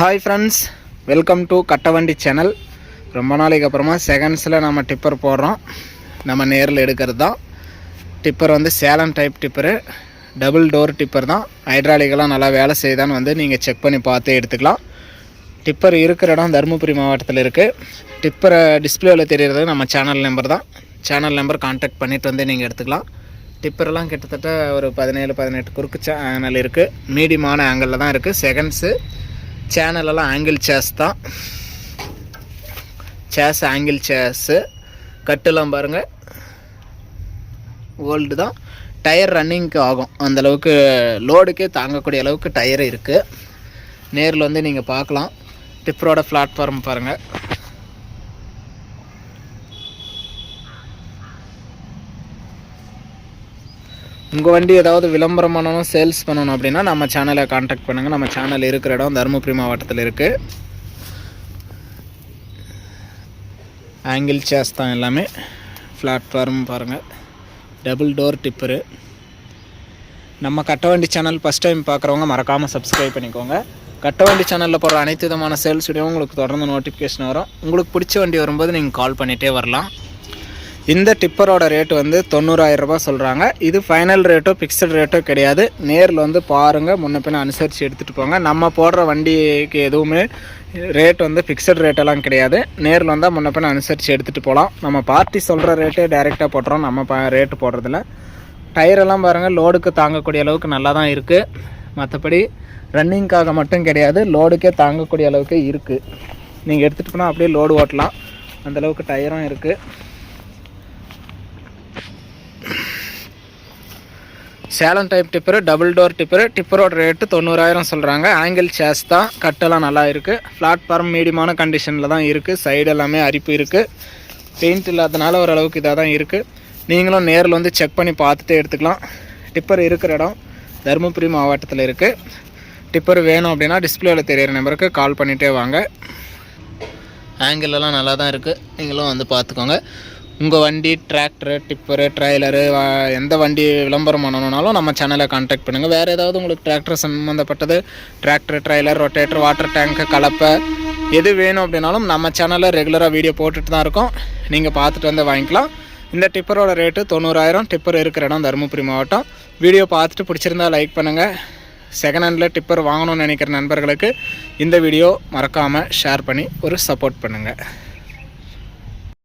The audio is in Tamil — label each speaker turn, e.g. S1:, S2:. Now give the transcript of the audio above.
S1: Hi friends welcome to Kattavandi channel ரொம்ப நாளைக்கு அப்புறமா செகண்ட்ஸில் நம்ம டிப்பர் போடுறோம். நம்ம நேரில் எடுக்கிறது. தான் டிப்பர் வந்து Salem type tipper double door tipper தான். ஹைட்ராலிக்கெல்லாம் நல்லா வேலை செய்யுதான்னு வந்து நீங்கள் செக் பண்ணி பார்த்து எடுத்துக்கலாம். டிப்பர் இருக்கிற இடம் தருமபுரி மாவட்டத்தில் இருக்குது டிப்பரை டிஸ்பிளேவில் தெரியறது நம்ம சேனல் நம்பர் தான். சேனல் நம்பர் கான்டாக்ட் பண்ணிட்டு வந்து நீங்கள் எடுத்துக்கலாம். டிப்பரெல்லாம் கிட்டத்தட்ட ஒரு பதினேழு பதினெட்டு குறுக்கு சேனல் இருக்குது மீடியமான ஆங்கிளில் தான் இருக்குது செகண்ட்ஸு சேனலெல்லாம் ஆங்கிள் சேஸ் தான். சேஸ் ஆங்கிள் சேஸு கட்டுலாம் பாருங்கள் ஓல்டு தான். டயர் ரன்னிங்க்கு ஆகும். அந்தளவுக்கு லோடுக்கே தாங்கக்கூடிய அளவுக்கு டயர் இருக்குது நேரில் வந்து நீங்கள் பார்க்கலாம். டிப்பரோட பிளாட்ஃபார்ம் பாருங்கள் உங்கள் வண்டி ஏதாவது விளம்பரம் பண்ணணும் சேல்ஸ் பண்ணணும் அப்படின்னா நம்ம சேனலை காண்டாக்ட் பண்ணுங்கள் நம்ம சேனல் இருக்கிற இடம் தருமபுரி மாவட்டத்தில் இருக்குது ஆங்கிள் சேஸ் தான் எல்லாமே. பிளாட்ஃபார்ம் பாருங்கள் டபுள் டோர் டிப்பரு நம்ம கட்டவண்டி சேனல் ஃபஸ்ட் டைம் பார்க்குறவங்க மறக்காமல் சப்ஸ்கிரைப் பண்ணிக்கோங்க. கட்டவண்டி சேனலில் போகிற அனைத்து விதமான சேல்ஸ் வீடியோ உங்களுக்கு தொடர்ந்து நோட்டிஃபிகேஷன் வரும். உங்களுக்கு பிடிச்ச வண்டி வரும்போது நீங்கள் கால் பண்ணிகிட்டே வரலாம். இந்த டிப்பரோட ரேட் வந்து தொண்ணூறாயிரம் ரூபாய் சொல்கிறாங்க இது ஃபைனல் ரேட்டோ ஃபிக்ஸட் ரேட்டோ கிடையாது. நேரில் வந்து பாருங்கள் முன்ன பின்ன அனுசரித்து எடுத்துகிட்டு போங்க. நம்ம போடுற வண்டிக்கு எதுவுமே ரேட் வந்து ஃபிக்ஸட் ரேட்டெல்லாம் கிடையாது. நேரில் வந்தால் முன்ன பின்ன அனுசரித்து எடுத்துகிட்டு போகலாம் நம்ம பார்ட்டி சொல்கிற ரேட்டே டைரெக்டாக போட்டுறோம். நம்ம ப ரேட்டு போடுறதில்ல. டயரெல்லாம் பாருங்கள் லோடுக்கு தாங்கக்கூடிய அளவுக்கு நல்லா தான் இருக்குது மற்றபடி ரன்னிங்க்காக மட்டும் கிடையாது லோடுக்கே தாங்கக்கூடிய அளவுக்கு இருக்குது நீங்கள் எடுத்துகிட்டு போனால் அப்படியே லோடு ஓட்டலாம். அந்தளவுக்கு டயரும் இருக்குது Salem type tipper double door tipper டிப்பரோட rate தொண்ணூறாயிரம் சொல்கிறாங்க ஆங்கிள் சேஸ் தான் கட்டெல்லாம் நல்லா இருக்குது பிளாட்ஃபார்ம் மீடியமான கண்டிஷனில் தான் இருக்குது சைடு எல்லாமே அரிப்பு இருக்குது பெயிண்ட் இல்லாதனால ஓரளவுக்கு இதாக தான் இருக்குது நீங்களும் நேரில் வந்து செக் பண்ணி பார்த்துட்டே எடுத்துக்கலாம். டிப்பர் இருக்கிற இடம் தருமபுரி மாவட்டத்தில் இருக்குது டிப்பர் வேணும் அப்படின்னா டிஸ்பிளேவில் தெரியிற நம்பருக்கு கால் பண்ணிகிட்டே வாங்க. ஆங்கிள் எல்லாம் நல்லா தான் இருக்குது நீங்களும் வந்து பார்த்துக்கோங்க. உங்கள் வண்டி டிராக்டரு டிப்பரு ட்ரைலரு எந்த வண்டி விளம்பரம் பண்ணணுன்னாலும் நம்ம சேனலை காண்டாக்ட் பண்ணுங்கள் வேறு ஏதாவது உங்களுக்கு டிராக்டர் சம்மந்தப்பட்டது tractor trailer rotator water tank கலப்பை எது வேணும் அப்படின்னாலும் நம்ம சேனலில் ரெகுலராக வீடியோ போட்டுட்டு தான் இருக்கோம். நீங்கள் பார்த்துட்டு வந்து வாங்கிக்கலாம். இந்த டிப்பரோட ரேட்டு தொண்ணூறாயிரம். டிப்பர் இருக்கிற இடம் தருமபுரி மாவட்டம். வீடியோ பார்த்துட்டு பிடிச்சிருந்தா லைக் பண்ணுங்கள் செகண்ட் ஹேண்டில் டிப்பர் வாங்கணும்னு நினைக்கிற நண்பர்களுக்கு இந்த வீடியோ மறக்காமல் ஷேர் பண்ணி ஒரு சப்போர்ட் பண்ணுங்கள்